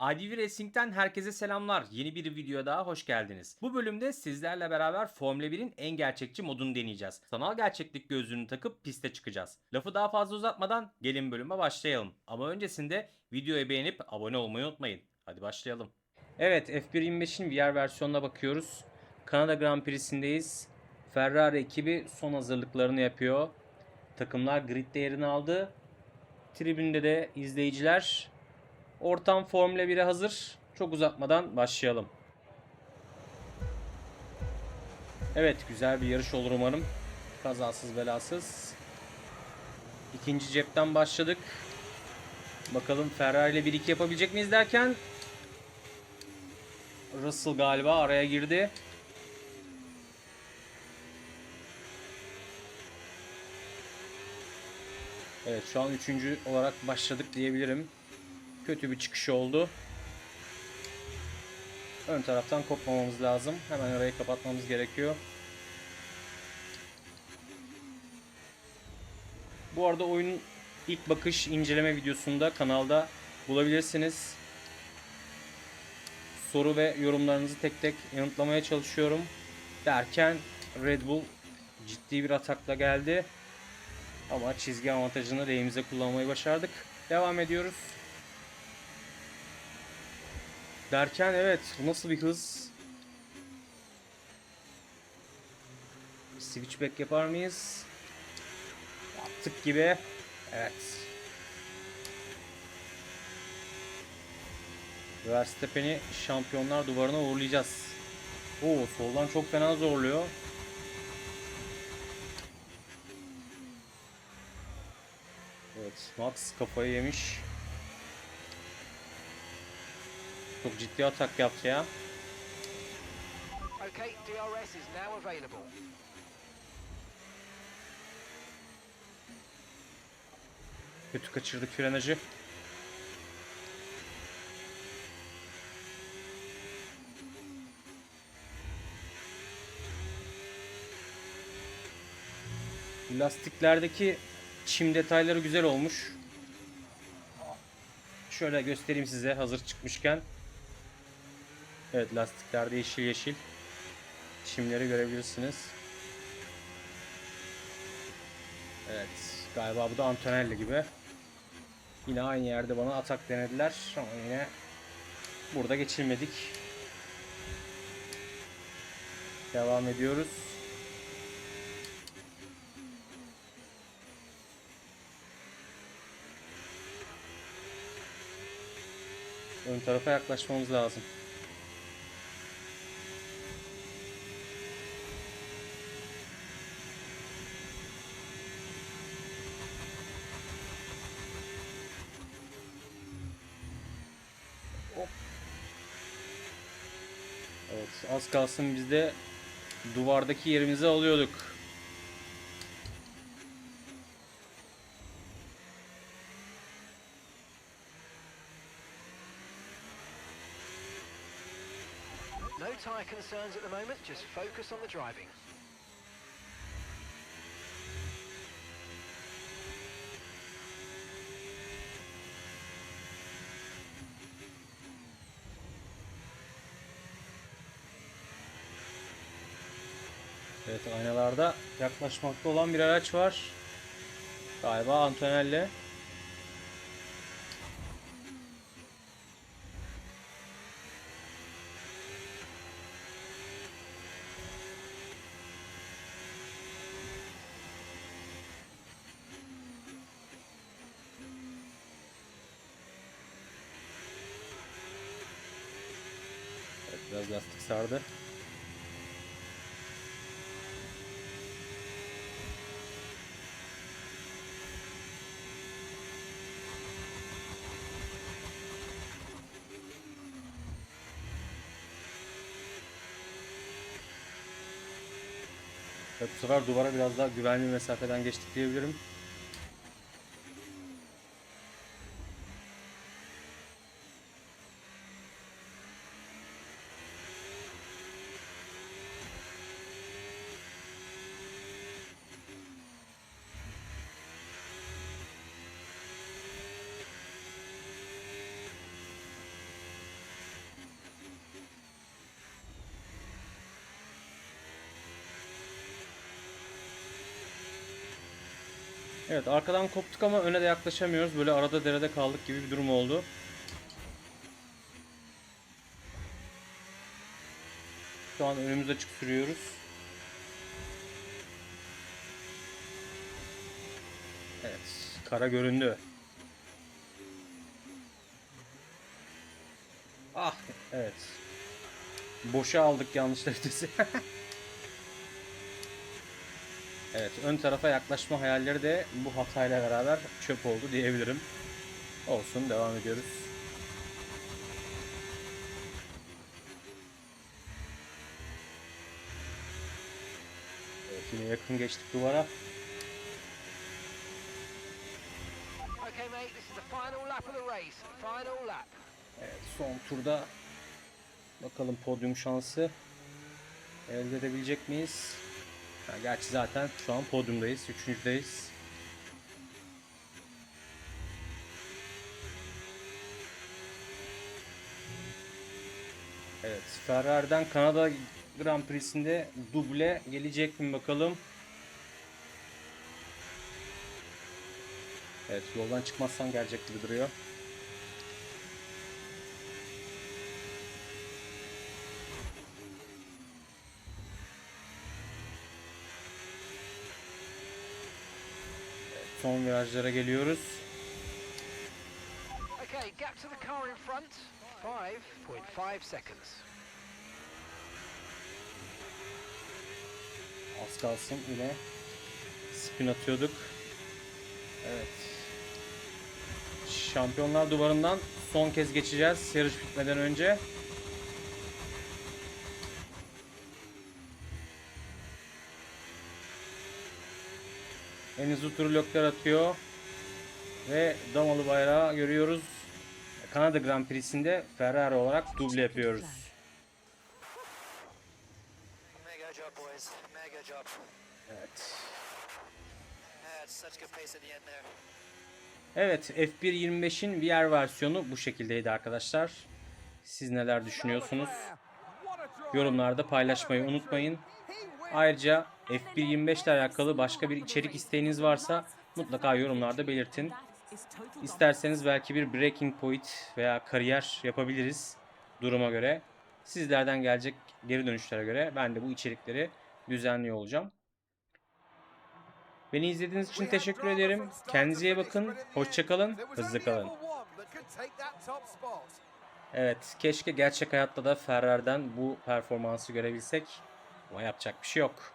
IDV Racing'ten herkese selamlar. Yeni bir videoya daha hoş geldiniz. Bu bölümde sizlerle beraber Formula 1'in en gerçekçi modunu deneyeceğiz. Sanal gerçeklik gözlüğünü takıp piste çıkacağız. Lafı daha fazla uzatmadan gelin bölüme başlayalım. Ama öncesinde videoyu beğenip abone olmayı unutmayın. Hadi başlayalım. Evet F1.25'in VR versiyonuna bakıyoruz. Kanada Grand Prix'sindeyiz. Ferrari ekibi son hazırlıklarını yapıyor. Takımlar gridde yerini aldı. Tribünde de izleyiciler Ortam Formula 1'e hazır. Çok uzatmadan başlayalım. Evet güzel bir yarış olur umarım. Kazasız belasız. İkinci cepten başladık. Bakalım Ferrari ile 1-2 yapabilecek miyiz derken Russell galiba araya girdi. Evet şu an üçüncü olarak başladık diyebilirim. Kötü bir çıkış oldu. Ön taraftan kopmamamız lazım. Hemen arayı kapatmamız gerekiyor. Bu arada oyunun ilk bakış inceleme videosunda kanalda bulabilirsiniz. Soru ve yorumlarınızı tek tek yanıtlamaya çalışıyorum. Derken Red Bull ciddi bir atakla geldi. Ama çizgi avantajını lehimize kullanmayı başardık. Devam ediyoruz. Derken evet nasıl bir hız? Switchback yapar mıyız? Yaptık gibi. Evet. Verstappen'i şampiyonlar duvarına uğurlayacağız. Oo soldan çok fena zorluyor. Evet Max kafayı yemiş. Çok ciddi atak yaptı ya. Okay, DRS is now available. Kötü kaçırdık frenajı. Lastiklerdeki çim detayları güzel olmuş. Şöyle göstereyim size hazır çıkmışken. Evet lastiklerde yeşil yeşil. Çimleri görebilirsiniz. Evet galiba bu da Antonelli gibi. Yine aynı yerde bana atak denediler ama yine burada geçilmedik. Devam ediyoruz. Ön tarafa yaklaşmamız lazım. Az kalsın biz de duvardaki yerimizi alıyorduk. No tyre concerns at the moment, just focus on the driving. Evet aynalarda yaklaşmakta olan bir araç var. Galiba Antonelli. Evet biraz lastik sardı. Bu sefer duvara biraz daha güvenli mesafeden geçtik diyebilirim. Evet arkadan koptuk ama öne de yaklaşamıyoruz. Böyle arada derede kaldık gibi bir durum oldu. Şu an önümüz açık sürüyoruz. Evet, kara göründü. Ah, evet. Boşa aldık yanlışla vitesi. evet, ön tarafa yaklaşma hayalleri de bu hatayla beraber çöp oldu diyebilirim. Olsun, devam ediyoruz. Evet, yine yakın geçtik duvara. Evet, son turda bakalım podyum şansı elde edebilecek miyiz? Ha, gerçi zaten şu an podyumdayız, üçüncüdeyiz. Evet, Ferrari'den Kanada Grand Prix'sinde duble gelecek mi bakalım? Evet, yoldan çıkmazsan gelecek gibi duruyor. Son virajlara geliyoruz. Okay, gap to the car in front. 5.5 seconds. Az kalsın yine spin atıyorduk. Evet. Şampiyonlar duvarından son kez geçeceğiz yarış bitmeden önce. En hızlı turu Lökler atıyor. Ve damalı bayrağı görüyoruz. Kanada Grand Prix'sinde Ferrari olarak duble yapıyoruz. Mega job, boys. Mega job. Evet. Evet F1 25'in VR versiyonu bu şekildeydi arkadaşlar. Siz neler düşünüyorsunuz? Yorumlarda paylaşmayı unutmayın. Ayrıca F1 25 ile alakalı başka bir içerik isteğiniz varsa mutlaka yorumlarda belirtin. İsterseniz belki bir Breaking Point veya kariyer yapabiliriz duruma göre. Sizlerden gelecek geri dönüşlere göre ben de bu içerikleri düzenliyor olacağım. Beni izlediğiniz için teşekkür ederim. Kendinize iyi bakın. Hoşçakalın. Hızlı kalın. Evet, keşke gerçek hayatta da Ferrari'den bu performansı görebilsek. Ama yapacak bir şey yok.